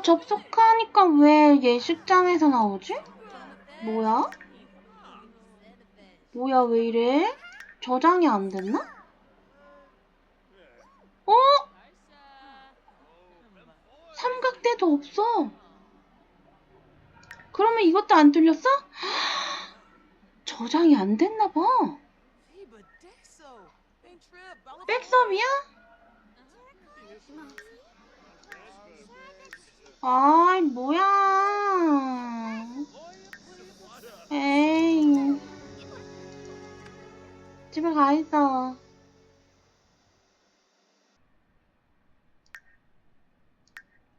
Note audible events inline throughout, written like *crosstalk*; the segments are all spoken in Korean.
어, 접속하니까 왜 예식장에서 나오지? 뭐야? 뭐야, 왜 이래? 저장이 안 됐나? 어? 삼각대도 없어. 그러면 이것도 안 뚫렸어? *gasps* 저장이 안 됐나 봐. 백섭이야? 아이, 뭐야. 에이. 집에 가 있어.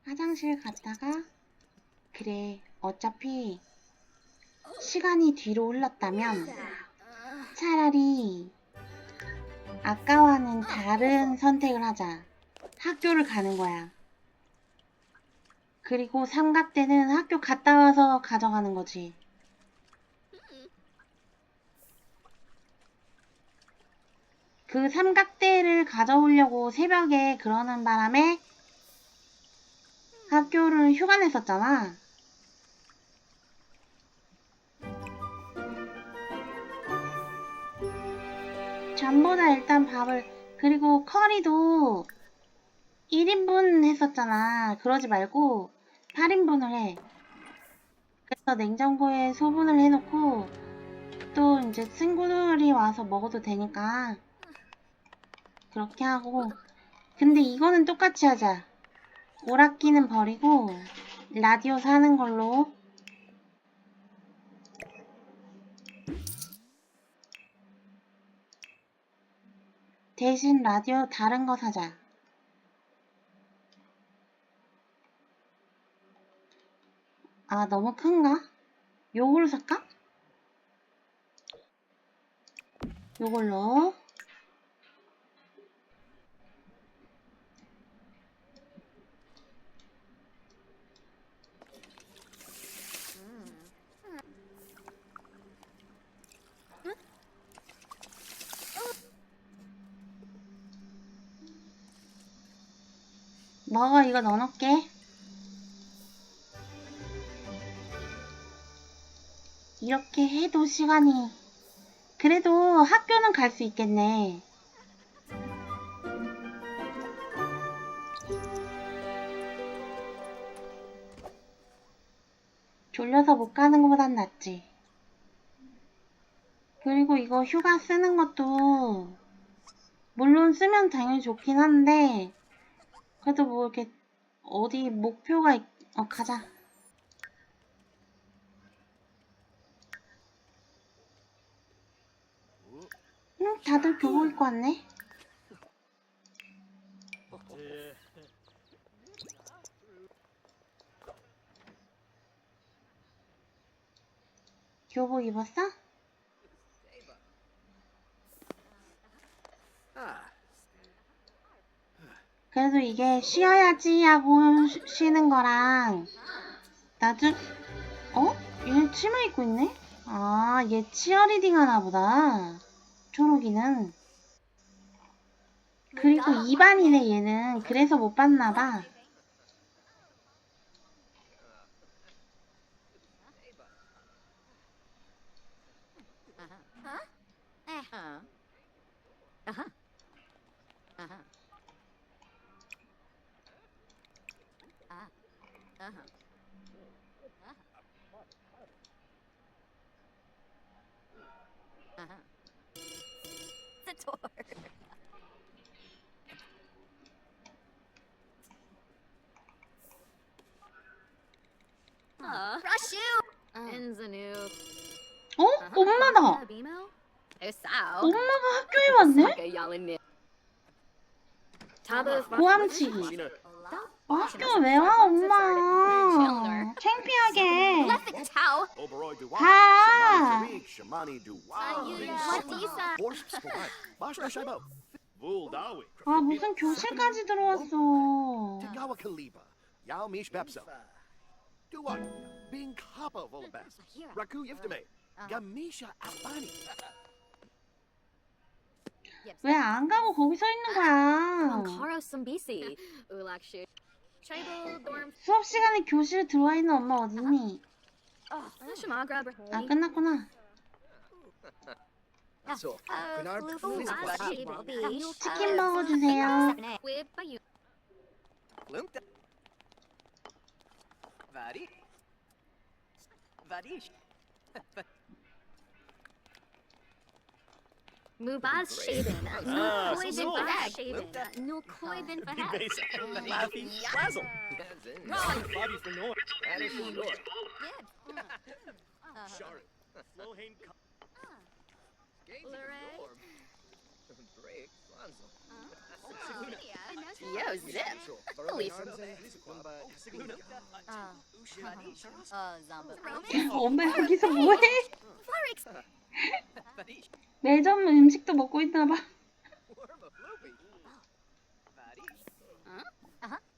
화장실 갔다가, 그래, 어차피 시간이 뒤로 흘렀다면 차라리 아까와는 다른 선택을 하자. 학교를 가는 거야. 그리고 삼각대는 학교 갔다 와서 가져가는 거지. 그 삼각대를 가져오려고 새벽에 그러는 바람에 학교를 휴가 냈었잖아. 전보다 일단 밥을 그리고 커리도 1인분 했었잖아. 그러지 말고 8인분을 해. 그래서 냉장고에 소분을 해놓고 또 이제 친구들이 와서 먹어도 되니까 그렇게 하고 근데 이거는 똑같이 하자. 오락기는 버리고 라디오 사는 걸로 대신 라디오 다른 거 사자. 아, 너무 큰가? 요걸로 살까? 요걸로. 먹어, 이거 넣어놓을게. 이렇게 해도 시간이. 그래도 학교는 갈 수 있겠네. 졸려서 못 가는 것보단 낫지. 그리고 이거 휴가 쓰는 것도, 물론 쓰면 당연히 좋긴 한데, 그래도 뭐 이렇게, 어디 목표가, 있... 어, 가자. 응, 다들 교복 입고 왔네. 교복 입었어? 그래도 이게 쉬어야지 하고 쉬- 쉬는 거랑 나중 어? 얘 치마 입고 있네? 아, 얘 치어리딩 하나 보다. 초록이는. 그리고 2반이네 얘는. 그래서 못 봤나 봐. Uh-huh. Uh-huh. Uh-huh. Ah. Uh-huh. Uh-huh. The door. Uh, Rashu! In the new. 어? 엄마다. 엄마가 학교에 왔네? 고함치기. 어, 학교 왜 와, 엄마? 창피하게. 가. 아, 무슨 교실까지 들어왔어. 왜 안 가고 거기 서 있는 거야? 수업 시간에 교실 들어와 있는 엄마? Oh, her 아. 끝났구나. So, Uh. 치킨 버거 주세요. Whip by you. Mubaz Shaven. Uh, *laughs* ah, so Coibin Baz Shaven. Uh, no Coibin Baz. Laffy Lazzle. Bobby for *laughs* North. That is for North. Sharon. Flohane Cup. Lorette. Break Lazzle. Yo, Zip. Holy Oh, Zamba. Oh, my, forget some way. Forex. 매점 음식도 먹고 있나 봐. Varish.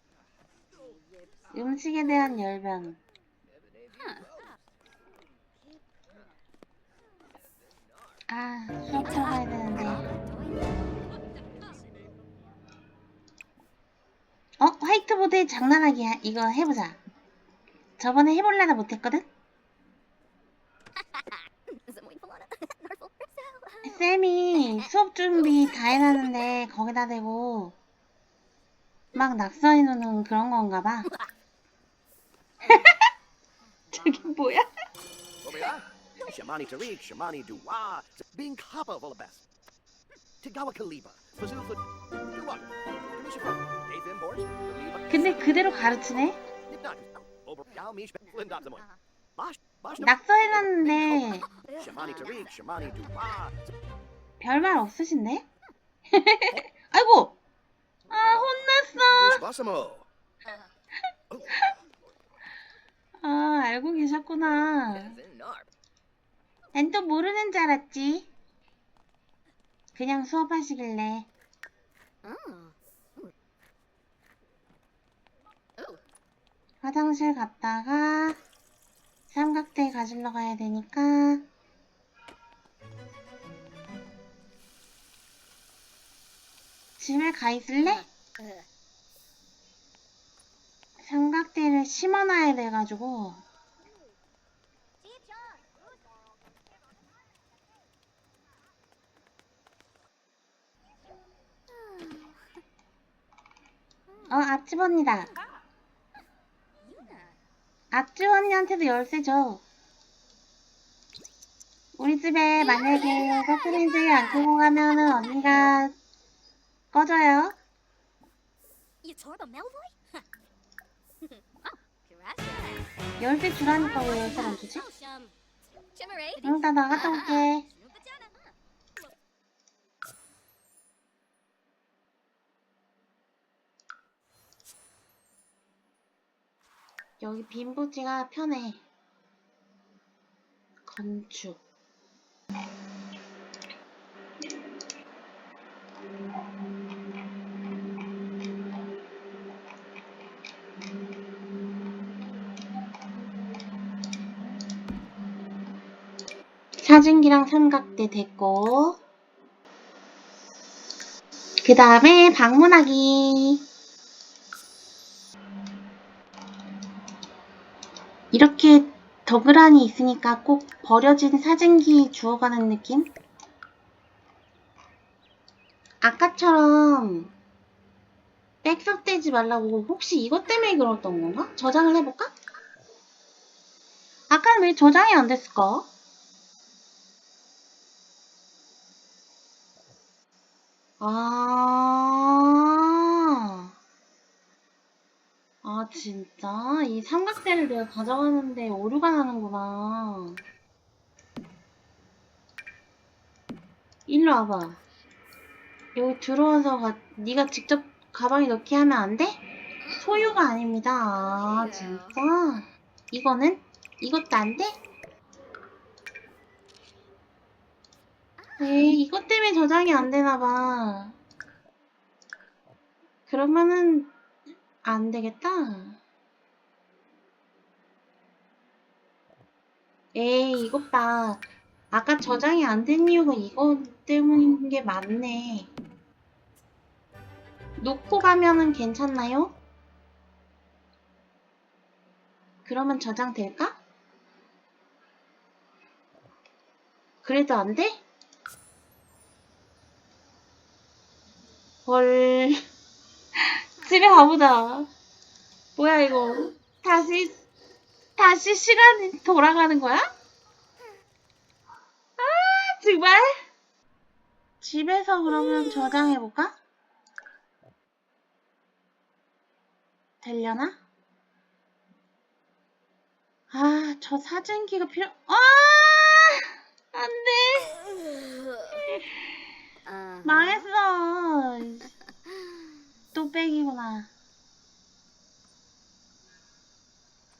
음식에 대한 열변. 아, 수업 들어가야 되는데. 어, 화이트보드에 장난하기 하- 이거 해보자. 저번에 해볼래나 못했거든? 쌤이 준비 다 해놨는데 거기다 대고 막 낙서해놓는 그런 건가 봐. 저게 뭐야? Over here. Shamani Tariq, Shamani Dua. Being Kappa of all the best. Tigawa Kaliba. Fazul for. Do what? Commission for. Dave Import. Kaliba. 근데 그대로 가르치네? 낙서해놨는데 Shamani Tariq, Shamani Dua. 별말 없으신데? *laughs* 아이고! 아 혼났어! 아 알고 계셨구나. 난 또 모르는 줄 알았지. 그냥 수업하시길래. 화장실 갔다가 삼각대 가지러 가야 되니까 집에 가 있을래? 삼각대를 심어놔야 돼가지고. 어 앞집 언니다. 앞집 언니한테도 열쇠 줘. 우리 집에 만약에 서프라이즈 안 끄고 가면은 언니가 꺼져요 oh. 열쇠 주라니까 왜안 주지? 응, 나 나갔다 올게. 여기 빈 부지가 편해. 건축. 사진기랑 삼각대 됐고 그 다음에 방문하기 이렇게 더그란이 있으니까 꼭 버려진 사진기 주워가는 느낌? 아까처럼 백석대지 말라고 혹시 이것 때문에 그랬던 건가? 저장을 해볼까? 아까는 왜 저장이 안 됐을까? 아, 아, 진짜? 이 삼각대를 내가 가져가는데 오류가 나는구나. 일로 와봐. 여기 들어와서 가, 네가 직접 가방에 넣기 하면 안 돼? 소유가 아닙니다. 아, 진짜? 이거는? 이것도 안 돼? 에이, 이것 때문에 저장이 안 되나 봐. 그러면은 안 되겠다. 에이, 이것 봐. 아까 저장이 안 된 이유가 이거 때문인 게 맞네. 놓고 가면은 괜찮나요? 그러면 저장될까? 그래도 안 돼? 헐. *laughs* 집에 가보자. 뭐야, 이거. 다시, 다시 시간이 돌아가는 거야? 아, 정말? 집에서 그러면 저장해볼까? 되려나? 아, 저 사진기가 필요, 아! 안 돼! *laughs* Uh, 망했어. 또 빼기구나.